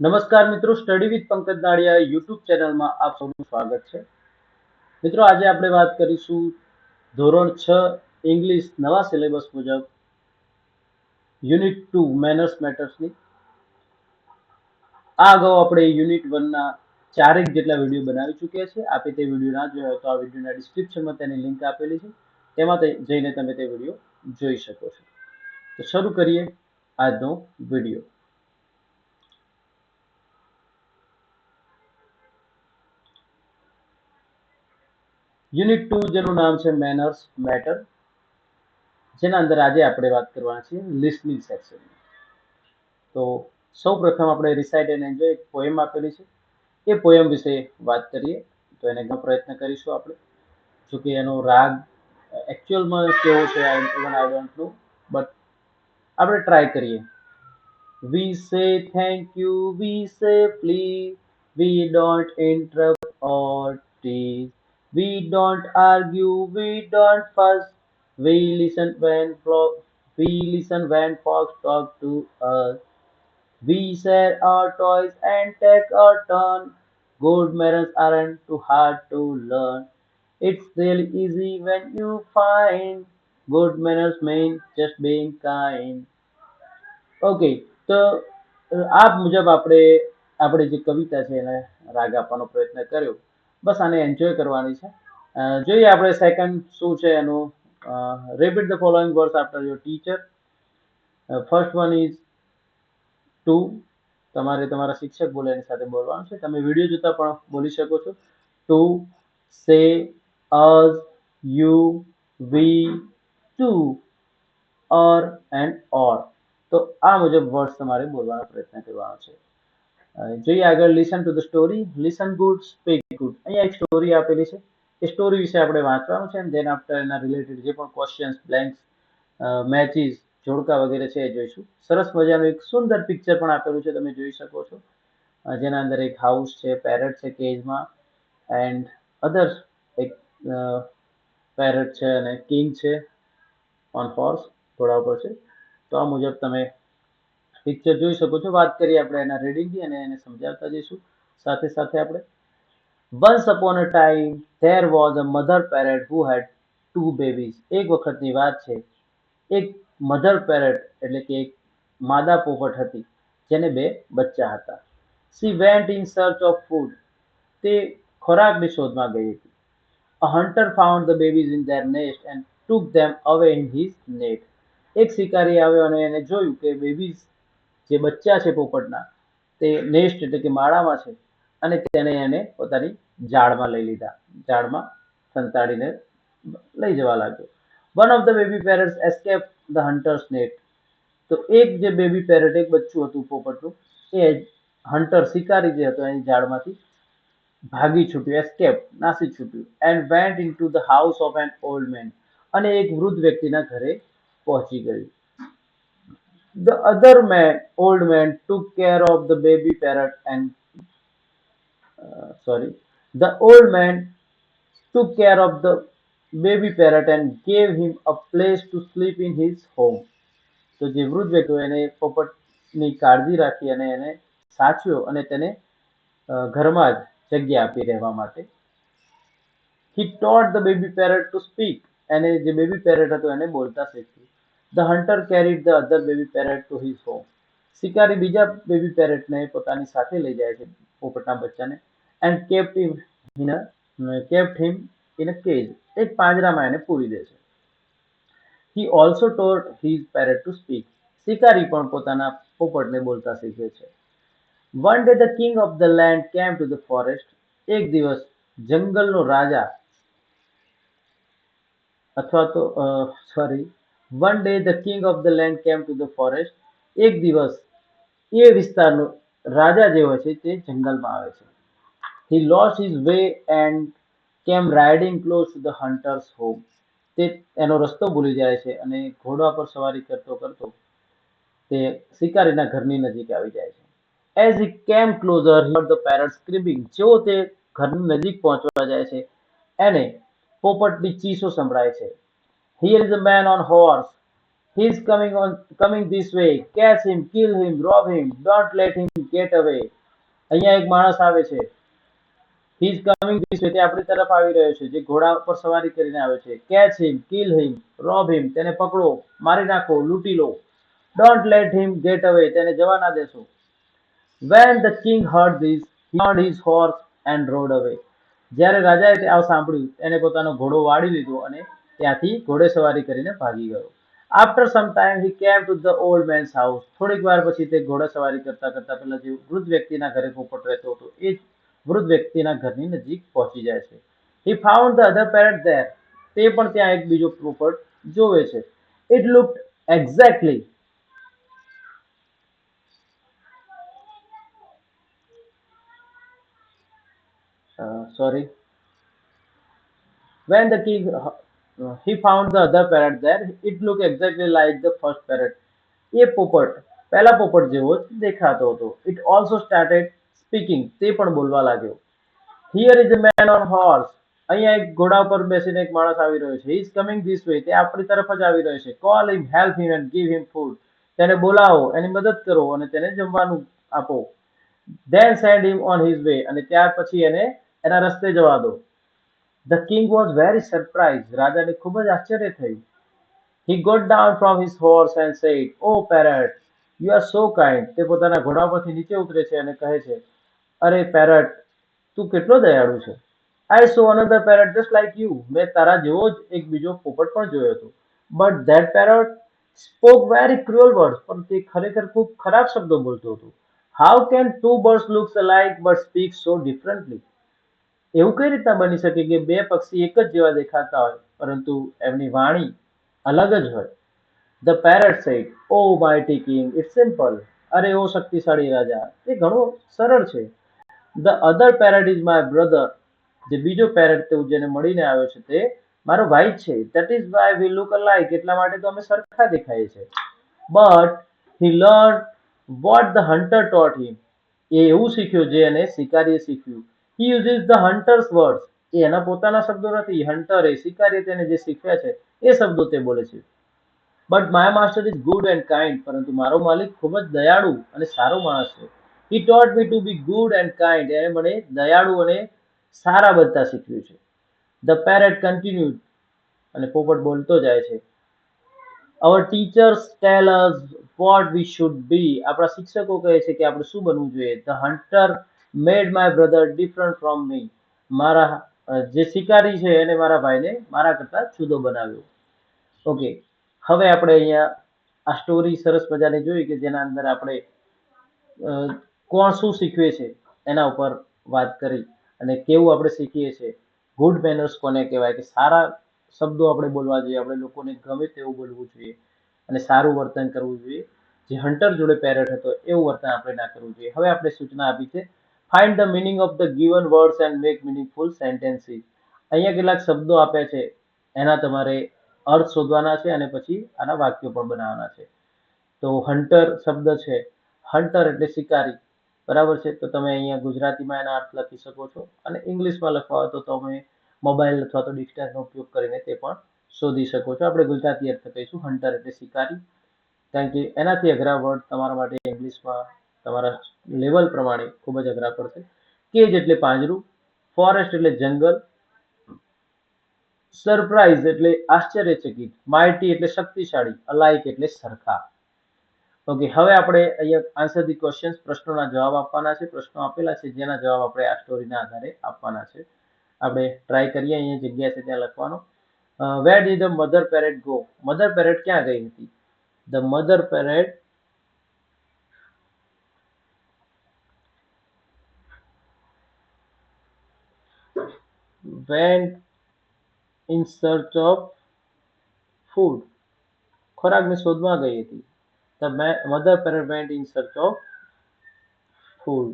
નમસ્કાર મિત્રો study with Pankaj Nadiya YouTube ચેનલમાં આપ સૌનું સ્વાગત છે. મિત્રો, આજે આપણે વાત કરીશું ધોરણ છ ઇંગ્લિશ નવા સિલેબસ મુજબ યુનિટ ટુ મેનર્સ મેટર્સની આ અગાઉ આપણે યુનિટ વનના ચારેક જેટલા વીડિયો બનાવી ચૂક્યા છે. આપે તે વીડિયો ના જોયો તો આ વિડીયોના ડિસ્ક્રિપ્શનમાં તેની લિંક આપેલી છે. તેમાં જઈને તમે તે વીડિયો જોઈ શકો છો. તો શરૂ કરીએ આજનો વીડિયો યુનિટ ટુ જેનું નામ છે મેનર્સ મેટર, જેના અંદર આજે આપણે વાત કરવાના છીએ લિસનિંગ સેક્શન. તો સૌ પ્રથમ આપણે રિસાઇટ એન્ડ એન્જોય એક પોએમ આપેલી છે. એ પોએમ વિશે વાત કરીએ, તો એને ઘણો પ્રયત્ન કરીશું આપણે. જો કે એનો રાગ એકચ્યુઅલમાં કેવો છે આઈ ડોન્ટ નો બટ આપણે ટ્રાય કરીએ. We say thank you we say please we don't interrupt or tease. We don't argue we don't fuss we listen when flo- we listen when fox talk to us we share our toys and take our turn good manners aren't too hard to learn it's really easy when you find good manners mean just being kind okay તો આ મુજબ આપણે આપણે જે કવિતા છે એને રાગ આપવાનો પ્રયત્ન કર્યો બસ આને એન્જોય કરવાની છે. જોઈએ આપણે સેકન્ડ શું છે એનું. Repeat the following words after your teacher first one is to તમારે તમારા શિક્ષક બોલે એની સાથે બોલવાનું છે. તમે વીડિયો જોતા પણ બોલી શકો છો. To say as you we to or and or તો આ મુજબ વર્ડ્સ તમારે બોલવાનો પ્રયત્ન કરવાનો છે. જોઈએ આગળ listen to the story listen good speak good અહીંયા એક સ્ટોરી આપેલી છે. એ સ્ટોરી વિશે આપણે વાંચવાનું છે દેન આફ્ટર એના રિલેટેડ જે પણ ક્વેશ્ચન્સ બ્લેન્ક્સ મેચિસ જોડકા વગેરે છે એ જોઈશું. સરસ મજાનું એક સુંદર પિક્ચર પણ આપેલું છે, તમે જોઈ શકો છો. જેના અંદર એક હાઉસ છે પેરેટ છે કેજમાં એન્ડ અધર એક પેરેટ છે અને કિંગ છે ઓન હોર્સ ઘોડા ઉપર છે. તો આ મુજબ તમે પિક્ચર જોઈ શકો છો. વાત કરીએ આપણે એના રીડિંગની અને એને સમજાવતા જઈશું. સાથે સાથે આપણે once upon a time there was a mother parrot who had two babies એક વખતની વાત છે. એક મધર પેરેટ એટલે કે એક માદા પોપટ હતી, જેને બે બચ્ચા હતા. She went in search of food તે ખોરાકની શોધમાં ગઈ હતી. A hunter found the babies in their nest and took them away in his net એક શિકારી આવ્યો અને એને જોયું કે બેબીઝ જે બચ્ચા છે પોપટના, તે નેસ્ટ એટલે કે માળામાં છે અને તેને એને પોતાની ઝાડમાં લઈ લીધા. ઝાડમાં સંતાડીને લઈ જવા લાગ્યો. One of the baby parrots escape the hunter's net તો એક જે બેબી પેરેટ એક બચ્ચું હતું પોપટનું, એ હન્ટર શિકારી જે હતો એની ઝાડમાંથી ભાગી છૂટ્યું એસ્કેપ નાસી છૂટ્યું and went into the house of an old man અને એક વૃદ્ધ વ્યક્તિના ઘરે પહોંચી ગયું. The man, old man, took care of the baby parrot and uh, sorry, the old man took care of the baby parrot and gave him a place to sleep in his home. તો જે વૃદ્ધ વ્યક્તિ એને પોપટની કાળજી રાખી અને એને સાચવ્યો અને તેને ઘરમાં જ જગ્યા આપી રહેવા માટે he taught the baby parrot to speak એને જે બેબી પેરેટ હતો એને બોલતા શીખ્યું the hunter carried the other baby parrot to his home શિકારી બીજા બેબી પેરેટને પોતાની સાથે લઈ જાય છે પોપટના બચ્ચાને and kept him in kept him in a cage એક પાંજરામાં એને પૂરી દે છે. He also taught his parrot to speak શિકારી પણ પોતાના પોપટને બોલતા શીખે છે. One day the king of the land came to the forest એક દિવસ જંગલનો રાજા અથવા તો sorry one day the king of the land came to the forest એક દિવસ એ વિસ્તારનો રાજા જે હોય છે તે જંગલમાં આવે છે. He lost his way and came riding close to the hunter's home તે એનો રસ્તો ભૂલી જાય છે અને ઘોડા પર સવારી કરતો કરતો તે શિકારીના ઘરની નજીક આવી જાય છે. As he came closer he the parents cribbing જેવો તે ઘરની નજીક પહોંચવા જાય છે, એને પોપટની ચીસો સંભળાય છે. Here is a man on horse He is coming on coming this way. Catch him, kill him, rob him. Don't let him get away. અહીંયા એક માણસ આવે છે He is coming this way. તે આપણી તરફ આવી રહ્યો છે જે ઘોડા ઉપર સવારી કરીને આવે છે Catch him, kill him, rob him. તેને પકડો, મારી નાખો, લૂંટી લો. Don't let him get away. તેને જવા ના દેશો. When the king heard this, he turned his horse and rode away. જ્યારે રાજાએ આવ સાંભળ્યું એને પોતાનો ઘોડો વાળી લીધો અને ત્યાંથી ઘોડે સવારી કરીને ભાગી ગયો. After some time he came to the old man's house થોડીક વાર પછી તે ઘોડેસવારી કરતા કરતા પેલા જે વૃદ્ધ વ્યક્તિના ઘરે પોપટ રહેતો હતો એ વૃદ્ધ વ્યક્તિના ઘરની નજીક પહોંચી જાય છે. He found the other parrot there તે પણ ત્યાં એક બીજો પોપટ જોવે છે. It look exactly sorry when the uh, he found the other parrot there it looked exactly like the first parrot એ પોપટ પહેલા પોપટ જેવો જ દેખાતો હતો it also started speaking તે પણ બોલવા લાગ્યો here is a man on horse અહીંયા એક ઘોડા ઉપર બેસીને એક માણસ આવી રહ્યો છે is coming this way તે આપણી તરફ જ આવી રહ્યો છે call him help him and give him food તેને બોલાવો એની મદદ કરો અને તેને જમવાનું આપો then send him on his way અને ત્યાર પછી એને એના રસ્તે જવા દો The king was very surprised. રાજાને ખૂબ જ આશ્ચર્ય થયું. He got down from his horse and said, Oh parrot, you are so kind. તે પોતાના ઘોડા પરથી નીચે ઉતરે છે અને કહે છે, અરે પેરટ, તું કેટલો દયાળુ છે. I saw another parrot just like you. મેં તારા જેવો જ એક બીજો પોપટ પણ જોયો હતો. But that parrot spoke very cruel words. પણ તે ખરેખર ખૂબ ખરાબ શબ્દો બોલતો હતો. How can two birds look alike but speak so differently? એવું કઈ રીતના બની શકે કે બે પક્ષી એક જ જેવા દેખાતા હોય, પરંતુ એમની વાણી અલગ જ હોય? The parrot said oh mighty king it's simple અરે, ઓ શક્તિશાળી રાજા, એ ઘણો સરળ છે. The other parrot is my brother જે બીજો પેરેટ તેવું જેને મળીને આવ્યો છે તે મારો ભાઈ છે. That is why we look alike એટલા માટે તો અમે સરખા દેખાઈએ છે but he learn what the hunter taught him એ એવું શીખ્યો, જે એને શિકારીએ શીખ્યું. He uses the hunter's words એ એના પોતાના શબ્દો નથી. હન્ટર એ શિકારી તેને જે શીખ્યા છે, એ શબ્દો તે બોલે છે. But my master is good and kind પરંતુ મારો માલિક ખૂબ જ દયાળુ અને સારો માણસ છે. He taught me to be good and kind એને મને દયાળુ અને સારા બનતા શીખવ્યું છે. ધ પેરેટ કન્ટિન્યુડ અને પોપટ બોલતો જાય છે. Our teachers tell us what we should be આપણા શિક્ષકો કહે છે કે આપણે શું બનવું જોઈએ? The hunter made my brother different from me મારા જે શિકારી છે એને મારા ભાઈને મારા કરતા જુદો બનાવ્યો. ઓકે હવે આપણે અહીંયા આ સ્ટોરી સરસ મજાની જોઈ કે જેના અંદર આપણે કોણ શું શીખવે છે એના ઉપર વાત કરી અને કેવું આપણે શીખીએ છીએ. ગુડ મેનર્સ કોને કહેવાય કે સારા શબ્દો આપણે બોલવા જોઈએ, આપણે લોકોને ગમે તેવું બોલવું જોઈએ અને સારું વર્તન કરવું જોઈએ. જે હન્ટર જોડે પેરેટ હતો, એવું વર્તન આપણે ના કરવું જોઈએ. હવે આપણે સૂચના આપી છે find the meaning of the given words and make meaningful sentences અહીંયા કેટલાક શબ્દો આપ્યા છે. એના તમારે અર્થ શોધવાના છે અને પછી આના વાક્યો પણ બનાવવાના છે. તો હન્ટર શબ્દ છે. હન્ટર એટલે શિકારી. બરાબર છે? તો તમે અહીંયા ગુજરાતીમાં એના અર્થ લખી શકો છો. અને ઇંગ્લિશમાં લખવા હોય તો તમે મોબાઈલ અથવા તો ડિક્શનરીનો ઉપયોગ કરીને તે પણ શોધી શકો છો. આપણે ગુજરાતી અર્થ કહીશું હન્ટર એટલે શિકારી. કારણ કે એનાથી અઘરા વર્ડ તમારા માટે ઇંગ્લિશમાં તમારા લેવલ પ્રમાણે ખૂબ જ અઘરા પડશે કેજ એટલે પાંજરું, ફોરેસ્ટ એટલે જંગલ સરપ્રાઇઝ એટલે આશ્ચર્યચકિત, માઇટી એટલે શક્તિશાળી અલાયક એટલે સરખા. ઓકે, હવે આપણે અહીંયા આન્સર ધી ક્વેશ્ચન્સ પ્રશ્નોના જવાબ આપવાના છે. પ્રશ્નો આપેલા છે, જેના જવાબ આપણે આ સ્ટોરીના આધારે આપવાના છે. આપણે ટ્રાય કરીએ, અહીંયા જગ્યા છે ત્યાં લખવાનો. Where did the mother parrot go mother parrot ક્યાં ગઈ હતી? The mother parrot went in search of food ખોરાકની શોધમાં ગઈ હતી ma- mother parrot went in search of food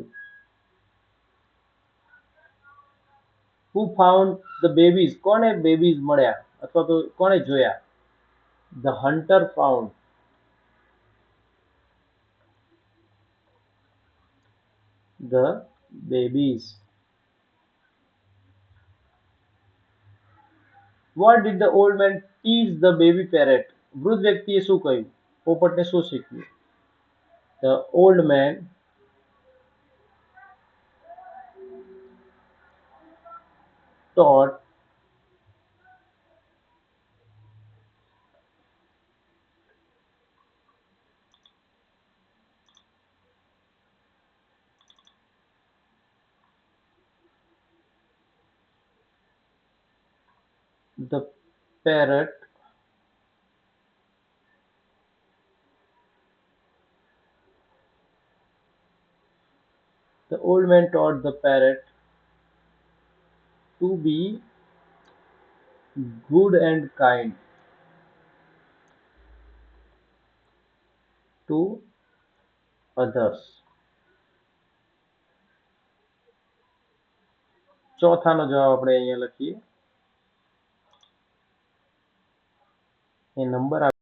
who found the babies કોને babies મળ્યા અથવા તો કોણે જોયા the hunter found the babies What did the old man teach the baby parrot? વૃદ્ધ વ્યક્તિએ શું કહ્યું પોપટને શું શીખ્યું the old man taught the parrot the old man taught the parrot to be good and kind to others ચોથાનો જવાબ આપણે અહીંયા લખીએ એ નંબર